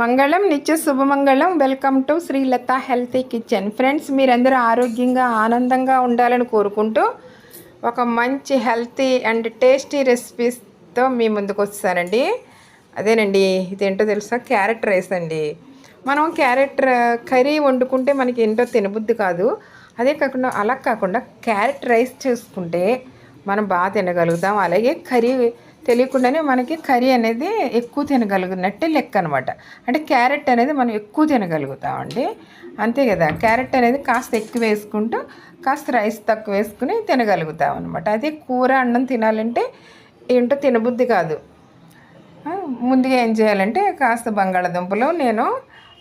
మంగళం నిత్య శుభమంగళం. Welcome to Srilatha healthy kitchen friends మీరందరూ ఆరోగ్యంగా ఆనందంగా ఉండాలని కోరుకుంటూ ఒక మంచి హెల్తీ అండ్ టేస్టీ రెసిపీస్తో మీ ముందుకు వస్తానండి. అదేనండి ఇదేంటో తెలుసా? క్యారెట్ రైస్ అండి. మనం క్యారెట్ కర్రీ వండుకుంటే మనకి ఏంటో తినబుద్ధి కాదు. అదే కాకుండా అలా కాకుండా క్యారెట్ రైస్ చేసుకుంటే మనం బాగా తినగలుగుతాం. అలాగే కర్రీ తెలియకుండానే మనకి కర్రీ అనేది ఎక్కువ తినగలుగునట్టే లెక్క అనమాట అంటే క్యారెట్ అనేది మనం ఎక్కువ తినగలుగుతామండి. అంతే కదా క్యారెట్ అనేది కాస్త ఎక్కువ వేసుకుంటూ కాస్త రైస్ తక్కువ వేసుకుని తినగలుగుతాం అనమాట అదే కూర అన్నం తినాలంటే ఏంటో తినబుద్ధి కాదు. ముందుగా ఏం చేయాలంటే కాస్త బంగాళాదుంపలు నేను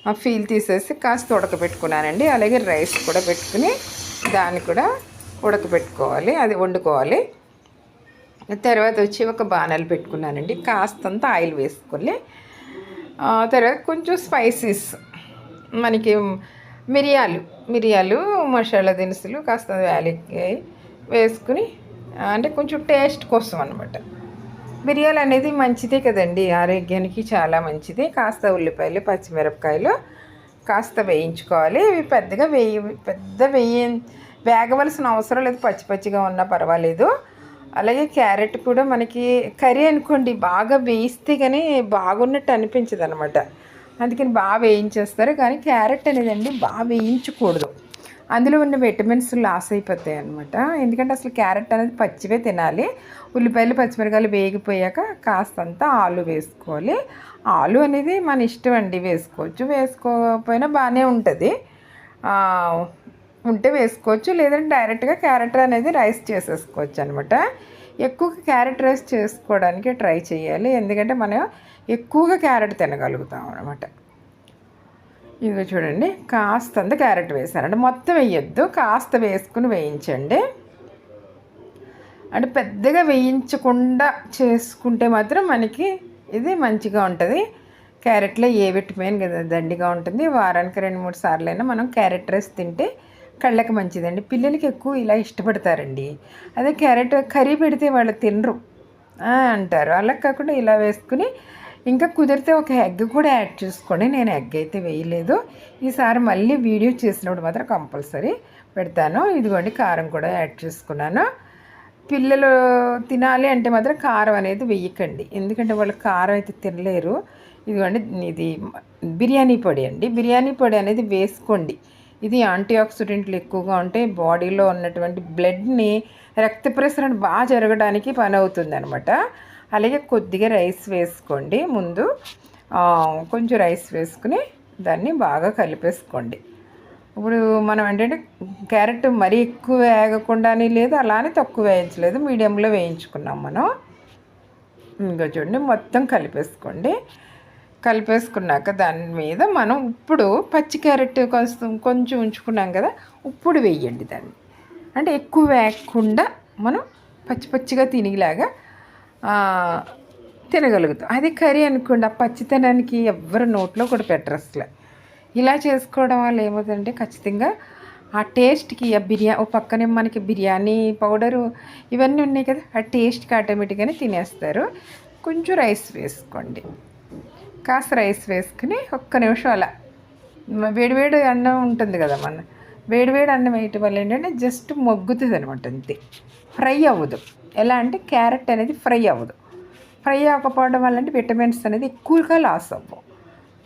ఆ ఫీల్ తీసేసి కాస్త ఉడకబెట్టుకున్నానండి. అలాగే రైస్ కూడా పెట్టుకుని దాన్ని కూడా ఉడకబెట్టుకోవాలి అది వండుకోవాలి. తర్వాత వచ్చి ఒక బాణాలు పెట్టుకున్నానండి. కాస్తంత ఆయిల్ వేసుకొని తర్వాత కొంచెం స్పైసీస్ మనకి మిరియాలు మిరియాలు మసాలా దినుసులు కాస్త యాలక్కాయ వేసుకుని అంటే కొంచెం టేస్ట్ కోసం అనమాట మిరియాలు అనేది మంచిదే కదండి ఆరోగ్యానికి చాలా మంచిది. కాస్త ఉల్లిపాయలు పచ్చిమిరపకాయలు కాస్త వేయించుకోవాలి. ఇవి పెద్దగా వేయి పెద్ద వేయ వేగవలసిన అవసరం లేదు. పచ్చి పచ్చిగా ఉన్నా పర్వాలేదు. అలాగే క్యారెట్ కూడా మనకి కర్రీ అనుకోండి బాగా వేయిస్తే కానీ బాగున్నట్టు అనిపించదు అనమాట అందుకని బాగా వేయించేస్తారు. కానీ క్యారెట్ అనేది అండి బాగా వేయించకూడదు. అందులో ఉన్న విటమిన్స్ లాస్ అయిపోతాయి అనమాట ఎందుకంటే అసలు క్యారెట్ అనేది పచ్చివే తినాలి. ఉల్లిపాయలు పచ్చిమిరకాయలు వేగిపోయాక కాస్తంత ఆలు వేసుకోవాలి. ఆలు అనేది మన ఇష్టం అండి. వేసుకోవచ్చు. వేసుకోకపోయినా బాగానే ఉంటుంది. ఉంటే వేసుకోవచ్చు లేదంటే డైరెక్ట్గా క్యారెట్ అనేది రైస్ చేసేసుకోవచ్చు అనమాట ఎక్కువగా క్యారెట్ రైస్ చేసుకోవడానికి ట్రై చేయాలి ఎందుకంటే మనం ఎక్కువగా క్యారెట్ తినగలుగుతాం అనమాట ఇదిగో చూడండి కాస్తంత క్యారెట్ వేసానండి. మొత్తం వేయొద్దు కాస్త వేసుకుని వేయించండి. అంటే పెద్దగా వేయించకుండా చేసుకుంటే మాత్రం మనకి ఇది మంచిగా ఉంటుంది. క్యారెట్లో ఏ విటమిన్ కదా దండిగా ఉంటుంది వారానికి రెండు మూడు సార్లు అయినా మనం క్యారెట్ రైస్ తింటే కళ్ళకి మంచిదండి. పిల్లలకి ఎక్కువ ఇలా ఇష్టపడతారండి. అదే క్యారెట్ కర్రీ పెడితే వాళ్ళు తినరు. అంటారు. అలా కాకుండా ఇలా వేసుకుని ఇంకా కుదిరితే ఒక ఎగ్ కూడా యాడ్ చేసుకోండి. నేను ఎగ్ అయితే వేయలేదు. ఈసారి మళ్ళీ వీడియో చేసినప్పుడు మాత్రం కంపల్సరీ పెడతాను. ఇదిగోండి కారం కూడా యాడ్ చేసుకున్నాను. పిల్లలు తినాలి అంటే మాత్రం కారం అనేది వెయ్యకండి ఎందుకంటే వాళ్ళు కారం అయితే తినలేరు. ఇదిగోండి ఇది బిర్యానీ పొడి అండి. బిర్యానీ పొడి అనేది వేసుకోండి. ఇది యాంటీ ఆక్సిడెంట్లు ఎక్కువగా ఉంటే బాడీలో ఉన్నటువంటి బ్లడ్ని రక్త ప్రసరణ బాగా జరగడానికి పని అవుతుంది అనమాట అలాగే కొద్దిగా రైస్ వేసుకోండి ముందు. కొంచెం రైస్ వేసుకుని దాన్ని బాగా కలిపేసుకోండి. ఇప్పుడు మనం ఏంటంటే క్యారెట్ మరీ ఎక్కువ వేగకుండానే లేదు అలానే తక్కువ వేయించలేదు మీడియంలో వేయించుకున్నాం మనం. ఇంకా చూడండి మొత్తం కలిపేసుకోండి. కలిపేసుకున్నాక దాని మీద మనం ఇప్పుడు పచ్చి క్యారెట్ కొంచెం కొంచెం ఉంచుకున్నాం కదా ఇప్పుడు వేయండి దాన్ని. అంటే ఎక్కువ వేయకుండా మనం పచ్చి పచ్చిగా తినేలాగా తినగలుగుతాం. అది కర్రీ అనుకోండి ఆ పచ్చితనానికి ఎవ్వరు నోట్లో కూడా పెట్టరు అసలు. ఇలా చేసుకోవడం వల్ల ఏమవుతుందంటే ఖచ్చితంగా ఆ టేస్ట్కి ఆ బిర్యానీ ఓ పక్కనే మనకి బిర్యానీ పౌడరు ఇవన్నీ ఉన్నాయి కదా ఆ టేస్ట్కి ఆటోమేటిక్గానే తినేస్తారు. కొంచెం రైస్ వేసుకోండి. కాస్త రైస్ వేసుకుని ఒక్క నిమిషం అలా. వేడివేడి అన్నం ఉంటుంది కదా మన. వేడివేడి అన్నం వేయటం వల్ల ఏంటంటే జస్ట్ మొగ్గుతుంది అనమాట అంతే. ఫ్రై అవ్వదు. ఎలా అంటే క్యారెట్ అనేది ఫ్రై అవ్వదు. ఫ్రై అవ్వకపోవడం వల్ల అంటే విటమిన్స్ అనేది ఎక్కువగా లాస్ అవ్వవు.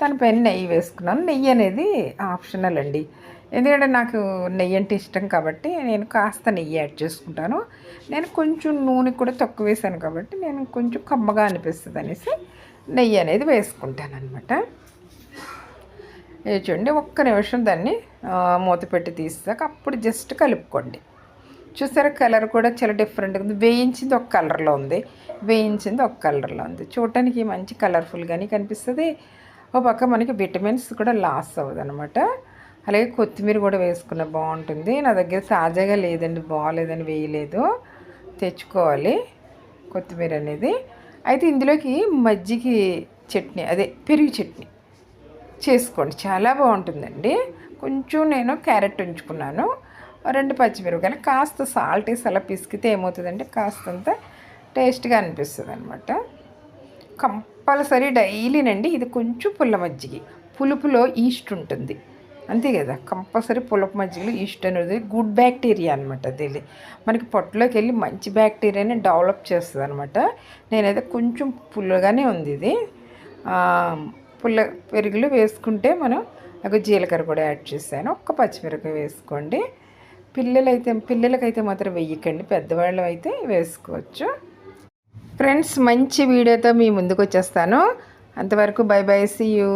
దానిపైన నెయ్యి వేసుకున్నాను. నెయ్యి అనేది ఆప్షనల్ అండి. ఎందుకంటే నాకు నెయ్యి అంటే ఇష్టం కాబట్టి నేను కాస్త నెయ్యి యాడ్ చేసుకుంటాను. నేను కొంచెం నూనె కూడా తక్కువ వేసాను కాబట్టి నేను కొంచెం కమ్మగా అనిపిస్తుంది అనేసి నెయ్యి అనేది వేసుకుంటాను అనమాట చూడండి ఒక్క నిమిషం దాన్ని మూత పెట్టి తీసాక అప్పుడు జస్ట్ కలుపుకోండి. చూసారా కలర్ కూడా చాలా డిఫరెంట్గా ఉంది. వేయించింది ఒక కలర్లో ఉంది. వేయించింది ఒక కలర్లో ఉంది. చూడటానికి మంచి కలర్ఫుల్గానే కనిపిస్తుంది. ఓ పక్క మనకి విటమిన్స్ కూడా లాస్ అవ్వదు అనమాట అలాగే కొత్తిమీర కూడా వేసుకున్న బాగుంటుంది. నా దగ్గర తాజాగా లేదండి బాగాలేదని వేయలేదు. తెచ్చుకోవాలి కొత్తిమీర అనేది. అయితే ఇందులోకి మజ్జిగి చట్నీ అదే పెరుగు చట్నీ చేసుకోండి. చాలా బాగుంటుందండి. కొంచెం నేను క్యారెట్ ఉంచుకున్నాను. రెండు పచ్చిమిరపకాయలు కాస్త సాల్ట్ వేసి అలా పిసికితే ఏమవుతుందంటే కాస్తంత టేస్ట్గా అనిపిస్తుంది అనమాట కంపల్సరీ డైలీనండి ఇది కొంచెం పుల్ల మజ్జిగ. పులుపులో ఈస్ట్ ఉంటుంది. అంతే కదా. కంపల్సరీ పులపు మజ్జిగలో ఈస్ట్ అనేది గుడ్ బ్యాక్టీరియా అనమాట దీన్ని. మనకి పొట్టలోకి వెళ్ళి మంచి బ్యాక్టీరియాని డెవలప్ చేస్తుంది అనమాట నేనైతే కొంచెం పుల్లగానే ఉంది ఇది. పుల్ల పెరుగులు వేసుకుంటే మనం ఒక జీలకర్ర కూడా యాడ్ చేశాను. ఒక్క పచ్చిమిరపకాయ వేసుకోండి. పిల్లలైతే పిల్లలకైతే మాత్రం వెయ్యకండి. పెద్దవాళ్ళు అయితే వేసుకోవచ్చు. ఫ్రెండ్స్ మంచి వీడియోతో మీ ముందుకు వచ్చేస్తాను అంతవరకు బై బై సీ యూ.